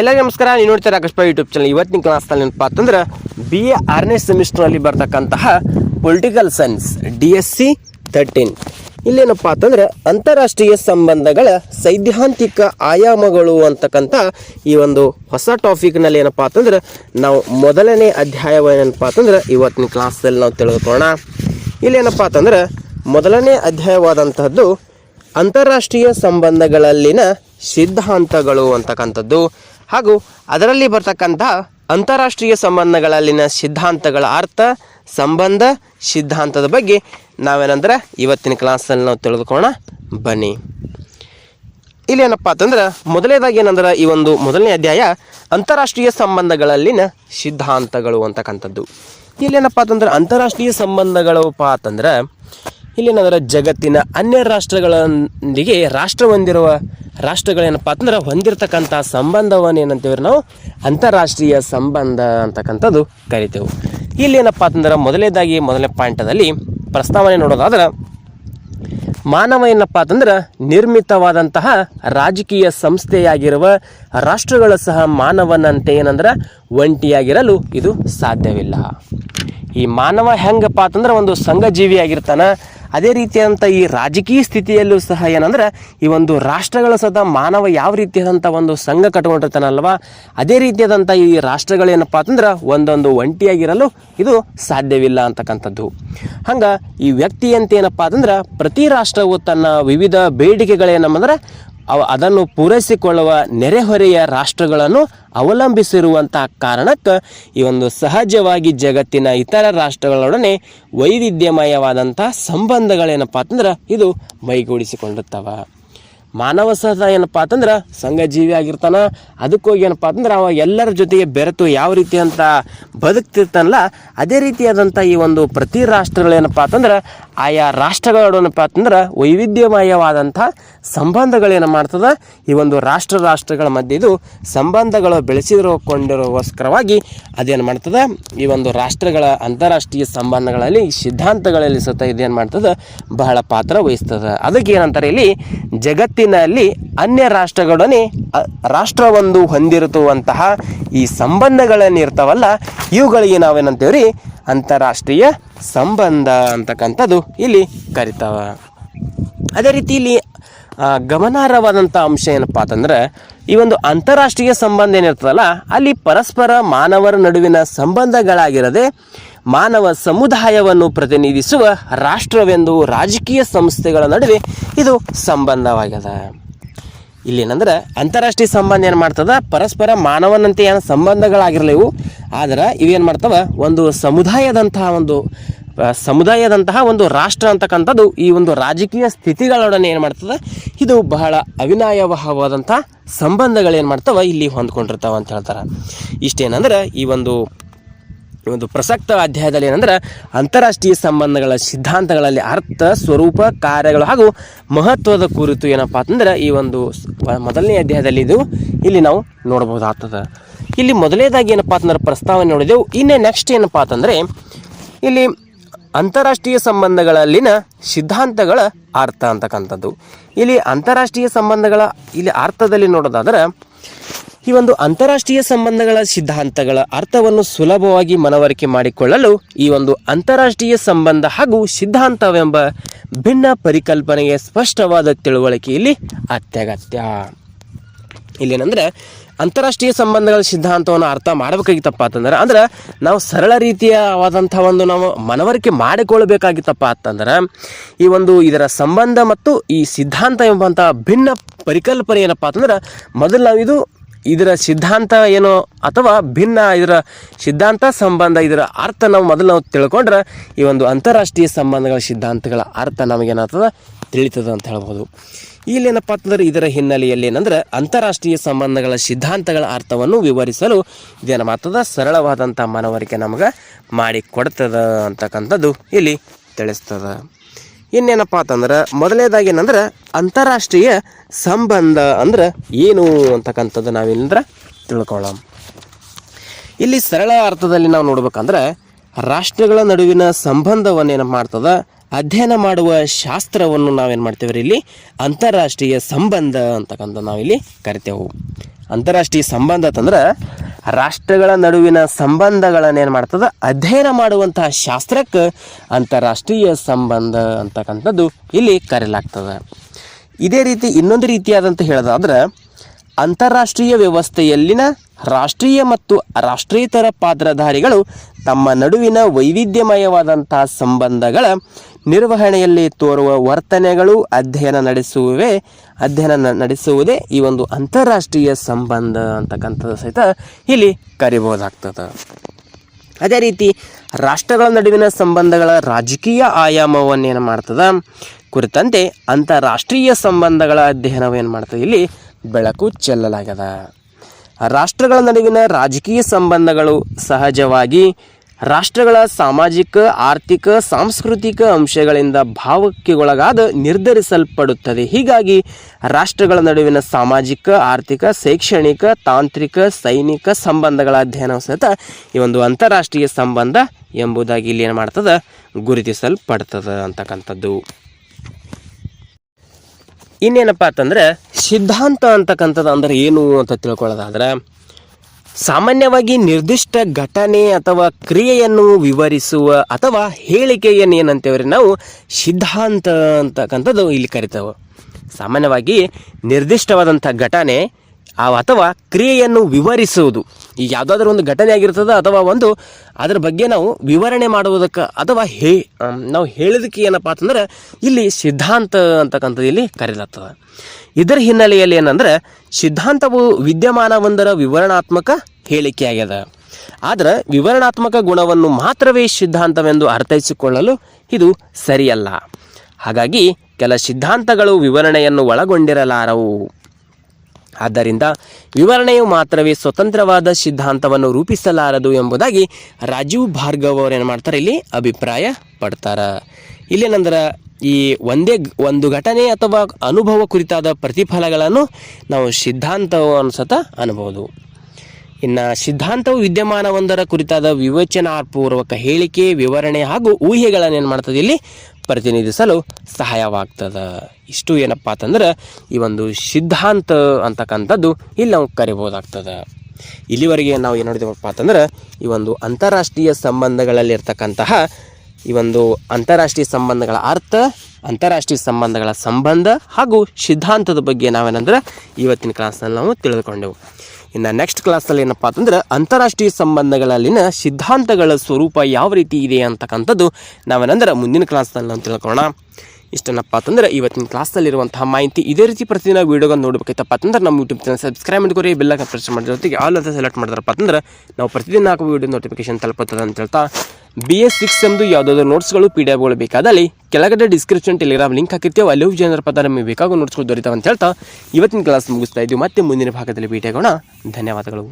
ಎಲ್ಲರಿಗೂ ನಮಸ್ಕಾರ. ನೀವು ನೋಡ್ತಾರೆ ಆಕಾಶ್ಪ ಯೂಟ್ಯೂಬ್ ಚಾನಲ್. ಇವತ್ತಿನ ಕ್ಲಾಸ್ನಲ್ಲಿ ಏನಪ್ಪ ಅಂತಂದ್ರೆ ಬಿ ಎ ಆರನೇ ಸೆಮಿಸ್ಟರ್ನಲ್ಲಿ ಬರ್ತಕ್ಕಂತಹ political science D S C thirteen ಇಲ್ಲೇನಪ್ಪ ಅಂತಂದ್ರೆ ಅಂತಾರಾಷ್ಟ್ರೀಯ ಸಂಬಂಧಗಳ ಸೈದ್ಧಾಂತಿಕ ಆಯಾಮಗಳು ಅಂತಕ್ಕಂಥ ಈ ಒಂದು ಹೊಸ ಟಾಪಿಕ್ನಲ್ಲಿ ಏನಪ್ಪ ಅಂತಂದ್ರೆ ನಾವು ಮೊದಲನೇ ಅಧ್ಯಾಯವೇನಪ್ಪ ಅಂತಂದ್ರೆ ಇವತ್ತಿನ ಕ್ಲಾಸಲ್ಲಿ ನಾವು ತಿಳಿದುಕೊಳ್ಳೋಣ ಇಲ್ಲೇನಪ್ಪ ಅಂತಂದ್ರೆ ಮೊದಲನೇ ಅಧ್ಯಾಯವಾದಂತಹದ್ದು ಅಂತಾರಾಷ್ಟ್ರೀಯ ಸಂಬಂಧಗಳಲ್ಲಿನ ಸಿದ್ಧಾಂತಗಳು ಅಂತಕ್ಕಂಥದ್ದು. ಹಾಗೂ ಅದರಲ್ಲಿ ಬರ್ತಕ್ಕಂಥ ಅಂತಾರಾಷ್ಟ್ರೀಯ ಸಂಬಂಧಗಳಲ್ಲಿನ ಸಿದ್ಧಾಂತಗಳ ಅರ್ಥ, ಸಂಬಂಧ, ಸಿದ್ಧಾಂತದ ಬಗ್ಗೆ ನಾವೇನಂದ್ರೆ ಇವತ್ತಿನ ಕ್ಲಾಸಲ್ಲಿ ನಾವು ತಿಳಿದುಕೊಳ್ಳೋಣ. ಬನ್ನಿ. ಇಲ್ಲಿ ಏನಪ್ಪ ಅಂತಂದ್ರೆ ಮೊದಲನೇದಾಗಿ ಏನಂದ್ರೆ ಈ ಒಂದು ಮೊದಲನೇ ಅಧ್ಯಾಯ ಅಂತಾರಾಷ್ಟ್ರೀಯ ಸಂಬಂಧಗಳಲ್ಲಿನ ಸಿದ್ಧಾಂತಗಳು ಅಂತಕ್ಕಂಥದ್ದು. ಇಲ್ಲೇನಪ್ಪ ಅಂತಂದ್ರೆ ಅಂತಾರಾಷ್ಟ್ರೀಯ ಸಂಬಂಧಗಳಪ್ಪ ಅಂತಂದ್ರೆ ಇಲ್ಲೇನಂದ್ರೆ ಜಗತ್ತಿನ ಅನ್ಯ ರಾಷ್ಟ್ರಗಳೊಂದಿಗೆ ರಾಷ್ಟ್ರ ಹೊಂದಿರುವ ರಾಷ್ಟ್ರಗಳೇನಪ್ಪ ಅಂತಂದ್ರೆ ಹೊಂದಿರತಕ್ಕಂಥ ಸಂಬಂಧವನ್ನು ಏನಂತೇವ್ರಿ ನಾವು? ಅಂತಾರಾಷ್ಟ್ರೀಯ ಸಂಬಂಧ ಅಂತಕ್ಕಂಥದ್ದು ಕರಿತೇವೆ. ಇಲ್ಲೇನಪ್ಪ ಅಂತಂದ್ರೆ ಮೊದಲನೇದಾಗಿ ಮೊದಲನೇ ಪಾಯಿಂಟದಲ್ಲಿ ಪ್ರಸ್ತಾವನೆ ನೋಡೋದಾದ್ರೆ ಮಾನವ ಏನಪ್ಪ ಅಂತಂದ್ರೆ ನಿರ್ಮಿತವಾದಂತಹ ರಾಜಕೀಯ ಸಂಸ್ಥೆಯಾಗಿರುವ ರಾಷ್ಟ್ರಗಳು ಸಹ ಮಾನವನಂತೆ ಏನಂದ್ರೆ ಒಂಟಿಯಾಗಿರಲು ಇದು ಸಾಧ್ಯವಿಲ್ಲ. ಈ ಮಾನವ ಹೆಂಗಪ್ಪ ಅಂತಂದ್ರೆ ಒಂದು ಸಂಘ ಆಗಿರ್ತಾನ ಅದೇ ರೀತಿಯಾದಂಥ ಈ ರಾಜಕೀಯ ಸ್ಥಿತಿಯಲ್ಲೂ ಸಹ ಏನಂದ್ರೆ ಈ ಒಂದು ರಾಷ್ಟ್ರಗಳು ಸದಾ ಮಾನವ ಯಾವ ರೀತಿಯಾದಂಥ ಒಂದು ಸಂಘ ಕಟ್ಕೊಂಡಿರ್ತಾನಲ್ವ? ಅದೇ ರೀತಿಯಾದಂಥ ಈ ರಾಷ್ಟ್ರಗಳೇನಪ್ಪ ಅಂತಂದ್ರೆ ಒಂದೊಂದು ಒಂಟಿಯಾಗಿರಲು ಇದು ಸಾಧ್ಯವಿಲ್ಲ ಅಂತಕ್ಕಂಥದ್ದು. ಹಂಗೆ ಈ ವ್ಯಕ್ತಿ ಅಂತ ಏನಪ್ಪ ಅಂತಂದ್ರೆ ಪ್ರತಿ ರಾಷ್ಟ್ರವು ತನ್ನ ವಿವಿಧ ಬೇಡಿಕೆಗಳೇನಂದ್ರೆ ಅವ ಅದನ್ನು ಪೂರೈಸಿಕೊಳ್ಳುವ ನೆರೆಹೊರೆಯ ರಾಷ್ಟ್ರಗಳನ್ನು ಅವಲಂಬಿಸಿರುವಂತಹ ಕಾರಣಕ್ಕೆ ಈ ಒಂದು ಸಹಜವಾಗಿ ಜಗತ್ತಿನ ಇತರ ರಾಷ್ಟ್ರಗಳೊಡನೆ ವೈವಿಧ್ಯಮಯವಾದಂಥ ಸಂಬಂಧಗಳೇನಪ್ಪ ಅಂತಂದ್ರೆ ಇದು ಮೈಗೂಡಿಸಿಕೊಂಡಿರ್ತಾವ. ಮಾನವ ಸಹ ಏನಪ್ಪ ಅಂತಂದ್ರೆ ಸಂಘಜೀವಿ ಆಗಿರ್ತಾನ ಅದಕ್ಕೋಗಿ ಏನಪ್ಪ ಅಂತಂದ್ರೆ ಅವ ಎಲ್ಲರ ಜೊತೆಗೆ ಬೆರೆತು ಯಾವ ರೀತಿ ಅಂತ ಬದುಕ್ತಿರ್ತಾನಲ್ಲ, ಅದೇ ರೀತಿಯಾದಂಥ ಈ ಒಂದು ಪ್ರತಿ ರಾಷ್ಟ್ರಗಳೇನಪ್ಪ ಅಂತಂದ್ರೆ ಆಯಾ ರಾಷ್ಟ್ರಗಳೇನಪ್ಪ ಅಂತಂದ್ರೆ ವೈವಿಧ್ಯಮಯವಾದಂಥ ಸಂಬಂಧಗಳೇನು ಮಾಡ್ತದೆ? ಈ ಒಂದು ರಾಷ್ಟ್ರ ರಾಷ್ಟ್ರಗಳ ಮಧ್ಯೆ ಇದು ಸಂಬಂಧಗಳು ಬೆಳೆಸಿರೋಕೊಂಡಿರೋಸ್ಕರವಾಗಿ ಅದೇನು ಮಾಡ್ತದೆ? ಈ ಒಂದು ರಾಷ್ಟ್ರಗಳ ಅಂತಾರಾಷ್ಟ್ರೀಯ ಸಂಬಂಧಗಳಲ್ಲಿ ಸಿದ್ಧಾಂತಗಳಲ್ಲಿ ಸತ ಇದೇನು ಮಾಡ್ತದೆ? ಬಹಳ ಪಾತ್ರ ವಹಿಸ್ತದೆ. ಅದಕ್ಕೆ ಏನಂತಾರೆ ಇಲ್ಲಿ? ಜಗತ್ತಿನಲ್ಲಿ ಅನ್ಯ ರಾಷ್ಟ್ರಗಳೊಡನೆ ರಾಷ್ಟ್ರವೊಂದು ಹೊಂದಿರುತ್ತುವಂತಹ ಈ ಸಂಬಂಧಗಳೇನಿರ್ತಾವಲ್ಲ ಇವುಗಳಿಗೆ ನಾವೇನಂತೇವ್ರಿ? ಅಂತಾರಾಷ್ಟ್ರೀಯ ಸಂಬಂಧ ಅಂತಕ್ಕಂಥದ್ದು ಇಲ್ಲಿ ಕರಿತಾವ. ಅದೇ ರೀತಿ ಇಲ್ಲಿ ಗಮನಾರ್ಹವಾದಂಥ ಅಂಶ ಏನಪ್ಪ ಅಂತಂದ್ರೆ, ಈ ಒಂದು ಅಂತಾರಾಷ್ಟ್ರೀಯ ಸಂಬಂಧ ಏನಿರ್ತದಲ್ಲ, ಅಲ್ಲಿ ಪರಸ್ಪರ ಮಾನವರ ನಡುವಿನ ಸಂಬಂಧಗಳಾಗಿರದೆ, ಮಾನವ ಸಮುದಾಯವನ್ನು ಪ್ರತಿನಿಧಿಸುವ ರಾಷ್ಟ್ರವೆಂದು ರಾಜಕೀಯ ಸಂಸ್ಥೆಗಳ ನಡುವೆ ಇದು ಸಂಬಂಧವಾಗ್ಯದ. ಇಲ್ಲೇನಂದ್ರೆ, ಅಂತಾರಾಷ್ಟ್ರೀಯ ಸಂಬಂಧ ಏನು ಮಾಡ್ತದ? ಪರಸ್ಪರ ಮಾನವನಂತೆ ಏನು ಸಂಬಂಧಗಳಾಗಿರಲಿವು, ಆದ್ರೆ ಇವೇನು ಮಾಡ್ತವ? ಒಂದು ಸಮುದಾಯದಂತಹ ಒಂದು ಸಮುದಾಯದಂತಹ ಒಂದು ರಾಷ್ಟ್ರ ಅಂತಕ್ಕಂಥದ್ದು ಈ ಒಂದು ರಾಜಕೀಯ ಸ್ಥಿತಿಗಳೊಡನೆ ಏನು ಮಾಡ್ತದೆ? ಇದು ಬಹಳ ಅವಿನಾಯವಾದಂಥ ಸಂಬಂಧಗಳೇನು ಮಾಡ್ತಾವೆ? ಇಲ್ಲಿ ಹೊಂದ್ಕೊಂಡಿರ್ತಾವೆ ಅಂತ ಹೇಳ್ತಾರೆ. ಇಷ್ಟೇನಂದ್ರೆ ಈ ಒಂದು ಒಂದು ಪ್ರಸಕ್ತ ಅಧ್ಯಾಯದಲ್ಲಿ ಏನಂದ್ರೆ, ಅಂತಾರಾಷ್ಟ್ರೀಯ ಸಂಬಂಧಗಳ ಸಿದ್ಧಾಂತಗಳಲ್ಲಿ ಅರ್ಥ, ಸ್ವರೂಪ, ಕಾರ್ಯಗಳು ಹಾಗೂ ಮಹತ್ವದ ಕುರಿತು ಏನಪ್ಪ ಅಂತಂದ್ರೆ ಈ ಒಂದು ಮೊದಲನೇ ಅಧ್ಯಾಯದಲ್ಲಿ ಇದು ಇಲ್ಲಿ ನಾವು ನೋಡ್ಬೋದಾಗ್ತದೆ. ಇಲ್ಲಿ ಮೊದಲನೇದಾಗಿ ಏನಪ್ಪ ಅಂತಂದ್ರೆ ಪ್ರಸ್ತಾವನೆ ನೋಡಿದೆವು. ಇನ್ನೇ ನೆಕ್ಸ್ಟ್ ಏನಪ್ಪ ಅಂತಂದ್ರೆ, ಇಲ್ಲಿ ಅಂತಾರಾಷ್ಟ್ರೀಯ ಸಂಬಂಧಗಳಲ್ಲಿನ ಸಿದ್ಧಾಂತಗಳ ಅರ್ಥ ಅಂತಕ್ಕಂಥದ್ದು. ಇಲ್ಲಿ ಅಂತಾರಾಷ್ಟ್ರೀಯ ಸಂಬಂಧಗಳ, ಇಲ್ಲಿ ಅರ್ಥದಲ್ಲಿ ನೋಡೋದಾದ್ರೆ, ಈ ಒಂದು ಅಂತಾರಾಷ್ಟ್ರೀಯ ಸಂಬಂಧಗಳ ಸಿದ್ಧಾಂತಗಳ ಅರ್ಥವನ್ನು ಸುಲಭವಾಗಿ ಮನವರಿಕೆ ಮಾಡಿಕೊಳ್ಳಲು ಈ ಒಂದು ಅಂತಾರಾಷ್ಟ್ರೀಯ ಸಂಬಂಧ ಹಾಗೂ ಸಿದ್ಧಾಂತವೆಂಬ ಭಿನ್ನ ಪರಿಕಲ್ಪನೆಗೆ ಸ್ಪಷ್ಟವಾದ ತಿಳುವಳಿಕೆ ಇಲ್ಲಿ ಅತ್ಯಗತ್ಯ. ಇಲ್ಲೇನಂದ್ರೆ ಅಂತಾರಾಷ್ಟ್ರೀಯ ಸಂಬಂಧಗಳ ಸಿದ್ಧಾಂತವನ್ನು ಅರ್ಥ ಮಾಡಬೇಕಾಗಿತ್ತಪ್ಪ ಅಂತಂದ್ರೆ, ಅಂದ್ರೆ ನಾವು ಸರಳ ರೀತಿಯವಾದಂಥ ಒಂದು ನಾವು ಮನವರಿಕೆ ಮಾಡಿಕೊಳ್ಬೇಕಾಗಿತ್ತಪ್ಪ ಅಂತಂದ್ರೆ, ಈ ಒಂದು ಇದರ ಸಂಬಂಧ ಮತ್ತು ಈ ಸಿದ್ಧಾಂತ ಎಂಬಂಥ ಭಿನ್ನ ಪರಿಕಲ್ಪನೆ ಏನಪ್ಪ ಅಂತಂದ್ರೆ, ಮೊದಲು ನಾವು ಇದು ಇದರ ಸಿದ್ಧಾಂತ ಏನು ಅಥವಾ ಭಿನ್ನ ಇದರ ಸಿದ್ಧಾಂತ ಸಂಬಂಧ ಇದರ ಅರ್ಥ ನಾವು ಮೊದಲು ನಾವು ತಿಳ್ಕೊಂಡ್ರೆ ಈ ಒಂದು ಅಂತಾರಾಷ್ಟ್ರೀಯ ಸಂಬಂಧಗಳ ಸಿದ್ಧಾಂತಗಳ ಅರ್ಥ ನಮಗೇನಾಗ್ತದ? ತಿಳಿತದ ಅಂತ ಹೇಳ್ಬೋದು ಇಲ್ಲೇನಪ್ಪ ಅಂತಂದ್ರೆ ಇದರ ಹಿನ್ನೆಲೆಯಲ್ಲಿ ಏನಂದ್ರೆ ಅಂತಾರಾಷ್ಟ್ರೀಯ ಸಂಬಂಧಗಳ ಸಿದ್ಧಾಂತಗಳ ಅರ್ಥವನ್ನು ವಿವರಿಸಲು ಇದೇನು ಮಾತ್ರದ ಸರಳವಾದಂಥ ಮನವರಿಕೆ ನಮಗೆ ಮಾಡಿ ಕೊಡ್ತದ ಅಂತಕ್ಕಂಥದ್ದು ಇಲ್ಲಿ ತಿಳಿಸ್ತದ. ಇನ್ನೇನಪ್ಪ ಅಂತಂದ್ರೆ ಮೊದಲನೇದಾಗಿ ಏನಂದ್ರೆ ಅಂತಾರಾಷ್ಟ್ರೀಯ ಸಂಬಂಧ ಅಂದ್ರೆ ಏನು ಅಂತಕ್ಕಂಥದ್ದು ನಾವೇನಂದ್ರೆ ತಿಳ್ಕೊಳ್ಳೋಣ. ಇಲ್ಲಿ ಸರಳ ಅರ್ಥದಲ್ಲಿ ನಾವು ನೋಡ್ಬೇಕಂದ್ರೆ ರಾಷ್ಟ್ರಗಳ ನಡುವಿನ ಸಂಬಂಧವನ್ನು ಏನಪ್ಪ ಮಾಡ್ತದ? ಅಧ್ಯಯನ ಮಾಡುವ ಶಾಸ್ತ್ರವನ್ನು ನಾವೇನು ಮಾಡ್ತೇವೆ ಇಲ್ಲಿ? ಅಂತಾರಾಷ್ಟ್ರೀಯ ಸಂಬಂಧ ಅಂತಕ್ಕಂಥ ನಾವಿಲ್ಲಿ ಕರಿತೇವೆ. ಅಂತಾರಾಷ್ಟ್ರೀಯ ಸಂಬಂಧ ಅಂತಂದ್ರೆ ರಾಷ್ಟ್ರಗಳ ನಡುವಿನ ಸಂಬಂಧಗಳನ್ನು ಏನು ಮಾಡ್ತದೆ? ಅಧ್ಯಯನ ಮಾಡುವಂತಹ ಶಾಸ್ತ್ರಕ್ಕೆ ಅಂತಾರಾಷ್ಟ್ರೀಯ ಸಂಬಂಧ ಅಂತಕ್ಕಂಥದ್ದು ಇಲ್ಲಿ ಕರೆಯಲಾಗ್ತದೆ. ಇದೇ ರೀತಿ ಇನ್ನೊಂದು ರೀತಿಯಾದಂತ ಹೇಳೋದಾದ್ರೆ, ಅಂತಾರಾಷ್ಟ್ರೀಯ ವ್ಯವಸ್ಥೆಯಲ್ಲಿನ ರಾಷ್ಟ್ರೀಯ ಮತ್ತು ರಾಷ್ಟ್ರೀಯತರ ಪಾತ್ರಧಾರಿಗಳು ತಮ್ಮ ನಡುವಿನ ವೈವಿಧ್ಯಮಯವಾದಂತಹ ಸಂಬಂಧಗಳ ನಿರ್ವಹಣೆಯಲ್ಲಿ ತೋರುವ ವರ್ತನೆಗಳು ಅಧ್ಯಯನ ನಡೆಸುವೆ, ಅಧ್ಯಯನ ನಡೆಸುವುದೇ ಈ ಒಂದು ಅಂತಾರಾಷ್ಟ್ರೀಯ ಸಂಬಂಧ ಅಂತಕ್ಕಂಥದ್ದು ಸಹಿತ ಇಲ್ಲಿ ಕರಿಬಹುದಾಗ್ತದೆ ಅದೇ ರೀತಿ ರಾಷ್ಟ್ರಗಳ ನಡುವಿನ ಸಂಬಂಧಗಳ ರಾಜಕೀಯ ಆಯಾಮವನ್ನೇನು ಮಾಡ್ತದ? ಕುರಿತಂತೆ ಅಂತಾರಾಷ್ಟ್ರೀಯ ಸಂಬಂಧಗಳ ಅಧ್ಯಯನವೇನು ಮಾಡ್ತದೆ? ಇಲ್ಲಿ ಬೆಳಕು ಚೆಲ್ಲಲಾಗದ ರಾಷ್ಟ್ರಗಳ ನಡುವಿನ ರಾಜಕೀಯ ಸಂಬಂಧಗಳು ಸಹಜವಾಗಿ ರಾಷ್ಟ್ರಗಳ ಸಾಮಾಜಿಕ, ಆರ್ಥಿಕ, ಸಾಂಸ್ಕೃತಿಕ ಅಂಶಗಳಿಂದ ಭಾವಕ್ಕೆಗೊಳಗಾದ ನಿರ್ಧರಿಸಲ್ಪಡುತ್ತದೆ. ಹೀಗಾಗಿ ರಾಷ್ಟ್ರಗಳ ನಡುವಿನ ಸಾಮಾಜಿಕ, ಆರ್ಥಿಕ, ಶೈಕ್ಷಣಿಕ, ತಾಂತ್ರಿಕ, ಸೈನಿಕ ಸಂಬಂಧಗಳ ಅಧ್ಯಯನ ಸಹಿತ ಈ ಒಂದು ಅಂತಾರಾಷ್ಟ್ರೀಯ ಸಂಬಂಧ ಎಂಬುದಾಗಿ ಇಲ್ಲಿ ಏನು ಮಾಡ್ತದೆ? ಗುರುತಿಸಲ್ಪಡ್ತದೆ ಅಂತಕ್ಕಂಥದ್ದು. ಇನ್ನೇನಪ್ಪ ಅಂತಂದರೆ, ಸಿದ್ಧಾಂತ ಅಂತಕ್ಕಂಥದ್ದು ಅಂದರೆ ಏನು ಅಂತ ತಿಳ್ಕೊಳ್ಳೋದಾದ್ರೆ ಸಾಮಾನ್ಯವಾಗಿ ನಿರ್ದಿಷ್ಟ ಘಟನೆ ಅಥವಾ ಕ್ರಿಯೆಯನ್ನು ವಿವರಿಸುವ ಅಥವಾ ಹೇಳಿಕೆಯನ್ನು ಏನಂತೇವ್ರಿ ನಾವು ಸಿದ್ಧಾಂತ ಅಂತಕ್ಕಂಥದ್ದು ಇಲ್ಲಿ ಕರಿತೇವೆ. ಸಾಮಾನ್ಯವಾಗಿ ನಿರ್ದಿಷ್ಟವಾದಂಥ ಘಟನೆ ಅಥವಾ ಕ್ರಿಯೆಯನ್ನು ವಿವರಿಸುವುದು. ಈಗ ಯಾವುದಾದ್ರೂ ಒಂದು ಘಟನೆ ಆಗಿರ್ತದೆ ಅಥವಾ ಒಂದು ಅದರ ಬಗ್ಗೆ ನಾವು ವಿವರಣೆ ಮಾಡುವುದಕ್ಕೆ ಅಥವಾ ಹೇ ನಾವು ಹೇಳೋದಕ್ಕೆ ಏನಪ್ಪ ಅಂತಂದ್ರೆ ಇಲ್ಲಿ ಸಿದ್ಧಾಂತ ಅಂತಕ್ಕಂಥದ್ದು ಇಲ್ಲಿ ಕರೆಯಲಾಗ್ತದೆ. ಇದರ ಹಿನ್ನೆಲೆಯಲ್ಲಿ ಏನಂದ್ರೆ ಸಿದ್ಧಾಂತವು ವಿದ್ಯಮಾನವೊಂದರ ವಿವರಣಾತ್ಮಕ ಹೇಳಿಕೆಯಾಗ್ಯದ ಆದ್ರೆ ವಿವರಣಾತ್ಮಕ ಗುಣವನ್ನು ಮಾತ್ರವೇ ಸಿದ್ಧಾಂತವೆಂದು ಅರ್ಥೈಸಿಕೊಳ್ಳಲು ಇದು ಸರಿಯಲ್ಲ. ಹಾಗಾಗಿ ಕೆಲ ಸಿದ್ಧಾಂತಗಳು ವಿವರಣೆಯನ್ನು ಒಳಗೊಂಡಿರಲಾರವು. ಆದ್ದರಿಂದ ವಿವರಣೆಯು ಮಾತ್ರವೇ ಸ್ವತಂತ್ರವಾದ ಸಿದ್ಧಾಂತವನ್ನು ರೂಪಿಸಲಾರದು ಎಂಬುದಾಗಿ ರಾಜೀವ್ ಭಾರ್ಗವ್ ಅವರು ಏನು ಮಾಡ್ತಾರೆ ಇಲ್ಲಿ ಅಭಿಪ್ರಾಯ ಪಡ್ತಾರೆ. ಇಲ್ಲೇನಂದ್ರೆ ಈ ಒಂದೇ ಒಂದು ಘಟನೆ ಅಥವಾ ಅನುಭವ ಕುರಿತಾದ ಪ್ರತಿಫಲಗಳನ್ನು ನಾವು ಸಿದ್ಧಾಂತವು ಅನ್ಸತ ಅನ್ಬೋದು. ಇನ್ನು ಸಿದ್ಧಾಂತವು ವಿದ್ಯಮಾನವೊಂದರ ಕುರಿತಾದ ವಿವೇಚನಾಪೂರ್ವಕ ಹೇಳಿಕೆ, ವಿವರಣೆ ಹಾಗೂ ಊಹೆಗಳನ್ನು ಏನು ಮಾಡ್ತದೆ ಇಲ್ಲಿ ಪ್ರತಿನಿಧಿಸಲು ಸಹಾಯವಾಗ್ತದೆ. ಇಷ್ಟು ಏನಪ್ಪ ಅಂತಂದ್ರೆ, ಈ ಒಂದು ಸಿದ್ಧಾಂತ ಅಂತಕ್ಕಂಥದ್ದು ಇಲ್ಲಿ ನಾವು ಕರಿಬೋದಾಗ್ತದೆ. ಇಲ್ಲಿವರೆಗೆ ನಾವು ಏನು ನೋಡಿದೆವಪ್ಪ ಅಂತಂದ್ರೆ, ಈ ಒಂದು ಅಂತಾರಾಷ್ಟ್ರೀಯ ಸಂಬಂಧಗಳಲ್ಲಿರ್ತಕ್ಕಂತಹ, ಈ ಒಂದು ಅಂತಾರಾಷ್ಟ್ರೀಯ ಸಂಬಂಧಗಳ ಅರ್ಥ, ಅಂತಾರಾಷ್ಟ್ರೀಯ ಸಂಬಂಧಗಳ ಸಂಬಂಧ ಹಾಗೂ ಸಿದ್ಧಾಂತದ ಬಗ್ಗೆ ನಾವೇನಂದ್ರೆ ಇವತ್ತಿನ ಕ್ಲಾಸ್ನಲ್ಲಿ ನಾವು ತಿಳಿದುಕೊಂಡೆವು. ಇನ್ನು ನೆಕ್ಸ್ಟ್ ಕ್ಲಾಸಲ್ಲಿ ಏನಪ್ಪ ಅಂತಂದ್ರೆ ಅಂತಾರಾಷ್ಟ್ರೀಯ ಸಂಬಂಧಗಳಲ್ಲಿನ ಸಿದ್ಧಾಂತಗಳ ಸ್ವರೂಪ ಯಾವ ರೀತಿ ಇದೆ ಅಂತಕ್ಕಂಥದ್ದು ನಾವೇನಂದ್ರೆ ಮುಂದಿನ ಕ್ಲಾಸ್ನಲ್ಲಿ ನಾವು ತಿಳ್ಕೊಳ್ಳೋಣ. ಇಷ್ಟನಪ್ಪ ಅಂತಂದ್ರೆ ಇವತ್ತಿನ ಕ್ಲಾಸಲ್ಲಿರುವಂತಹ ಮಾಹಿತಿ ಇದೇ ರೀತಿ ಪ್ರತಿದಿನ ವೀಡಿಯೋಗಳನ್ನು ನೋಡ್ಬೇಕಾಯ್ತಪ್ಪ ಅಂತಂದ್ರೆ ನಮ್ಮ ಯೂಟ್ಯೂಬ್ ಚಾನಲ್ ಸಬ್ಸ್ಕ್ರೈಬ್ ಮಾಡ್ಕೊರಿ ಬೆಲ್ಲ ಪ್ರೆಸ್ ಮಾಡಿದ ಜೊತೆಗೆ ಆಲ್ ಅಂತ ಸೆಲೆಕ್ಟ್ ಮಾಡಿದ್ರಪ್ಪ ಅಂತಂದ್ರೆ ನಾವು ಪ್ರತಿದಿನ ಹಾಕುವ ವೀಡಿಯೋ ನೋಟಿಫಿಕೇಶನ್ ತಲುಪುತ್ತದೆ ಅಂತ ಹೇಳ್ತಾ ಬಿ ಎಸ್ ಸಿಕ್ಸ್ ಎಂದು ಯಾವುದಾದ್ರು ನೋಟ್ಸ್ಗಳು ಪಿ ಡಿ ಎಫ್ಗಳು ಬೇಕಾದಲ್ಲಿ ಕೆಳಗಡೆ ಡಿಸ್ಕ್ರಿಪ್ಷನ್ ಟೆಲಿಗ್ರಾಮ್ ಲಿಂಕ್ ಹಾಕಿರ್ತೀವಿ, ಅಲ್ಲಿ ಜನರ ಪದ ನಮಗೆ ಬೇಕಾಗೋ ನೋಟ್ಸ್ಗಳು ದೊರೀತಾವೆ ಅಂತ ಹೇಳ್ತಾ ಇವತ್ತಿನ ಕ್ಲಾಸ್ ಮುಗಿಸ್ತಾ ಇದ್ದೀವಿ. ಮತ್ತೆ ಮುಂದಿನ ಭಾಗದಲ್ಲಿ ಭೇಟಿಯಾಗೋಣ ಧನ್ಯವಾದಗಳು.